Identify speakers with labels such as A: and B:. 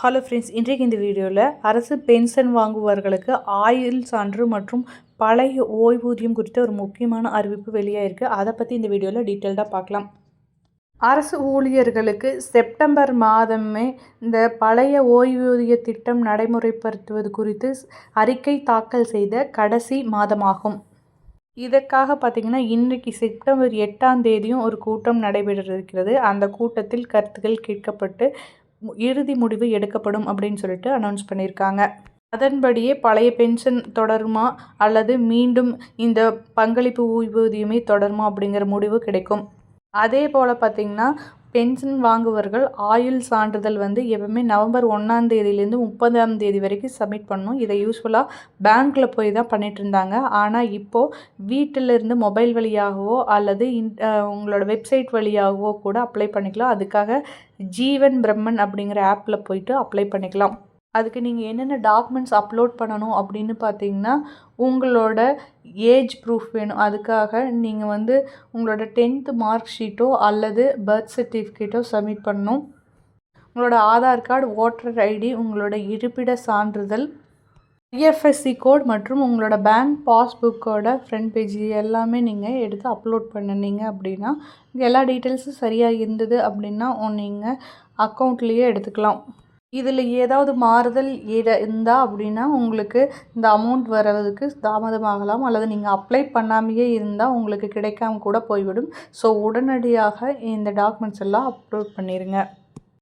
A: Hello friends இன்றைக்கு இந்த வீடியோவில் அரசு பென்ஷன் வாங்குபவர்களுக்கு ஆயுள் சான்று மற்றும் பழைய ஓய்வூதியம் குறித்த ஒரு முக்கியமான அறிவிப்பு வெளியாயிருக்கு. அதை பற்றி இந்த வீடியோவில் டீட்டெயில்டாக பார்க்கலாம். அரசு ஊழியர்களுக்கு செப்டம்பர் மாதமே இந்த பழைய ஓய்வூதிய திட்டம் நடைமுறைப்படுத்துவது குறித்து அறிக்கை தாக்கல் செய்த கடைசி மாதமாகும். இதற்காக பார்த்திங்கன்னா இன்றைக்கு செப்டம்பர் எட்டாம் தேதியும் ஒரு கூட்டம் நடைபெற இருக்கிறது அந்த கூட்டத்தில் கருத்துக்கள் கேட்கப்பட்டு இறுதி முடிவு எடுக்கப்படும் அப்படின்னு சொல்லிட்டு அனௌன்ஸ் பண்ணியிருக்காங்க. அதன்படியே பழைய பென்ஷன் தொடருமா? அல்லது மீண்டும் இந்த பங்களிப்பு ஓய்வூதியமே தொடருமா அப்படிங்கிற முடிவு கிடைக்கும். அதே போல் பார்த்திங்கன்னா பென்ஷன் வாங்குவர்கள் ஆயுள் சான்றிதழ் வந்து எப்பவுமே நவம்பர் ஒன்றாம் தேதியிலேருந்து முப்பதாம் தேதி வரைக்கும் சப்மிட் பண்ணணும். இதை யூஸ்ஃபுல்லாக பேங்க்கில் போய் தான் பண்ணிகிட்டு இருந்தாங்க. ஆனால் இப்போது வீட்டிலிருந்து மொபைல் வழியாகவோ அல்லது இன் உங்களோட வெப்சைட் வழியாகவோ கூட அப்ளை பண்ணிக்கலாம். அதுக்காக ஜீவன் பிரம்மன் அப்படிங்கிற ஆப்பில் போயிட்டு அப்ளை பண்ணிக்கலாம். அதுக்கு நீங்கள் என்னென்ன டாக்குமெண்ட்ஸ் அப்லோட் பண்ணணும் அப்படின்னு பார்த்தீங்கன்னா உங்களோட ஏஜ் ப்ரூஃப் வேணும். அதுக்காக நீங்கள் வந்து உங்களோட டென்த்து மார்க் ஷீட்டோ அல்லது பர்த் சர்டிஃபிகேட்டோ சப்மிட் பண்ணணும். உங்களோட ஆதார் கார்டு ஓட்டர் ஐடி உங்களோட இருப்பிட சான்றிதழ் ஐஎஃப்எஸ்சி கோட் மற்றும் உங்களோட பேங்க் பாஸ்புக்கோட ஃப்ரண்ட் பேஜ் எல்லாமே நீங்கள் எடுத்து அப்லோட் பண்ணினீங்க அப்படின்னா எல்லா டீட்டெயில்ஸும் சரியாக இருந்தது அப்படின்னா நீங்கள் அக்கௌண்ட்லேயே எடுத்துக்கலாம். இதில் ஏதாவது மாறுதல் இருந்தால் அப்படின்னா உங்களுக்கு இந்த அமௌண்ட் வர்றதுக்கு தாமதமாகலாம். அல்லது நீங்கள் அப்ளை பண்ணாமையே இருந்தால் உங்களுக்கு கிடைக்காம கூட போய்விடும். ஸோ உடனடியாக இந்த டாக்குமெண்ட்ஸ் எல்லாம் அப்லோட் பண்ணிடுங்க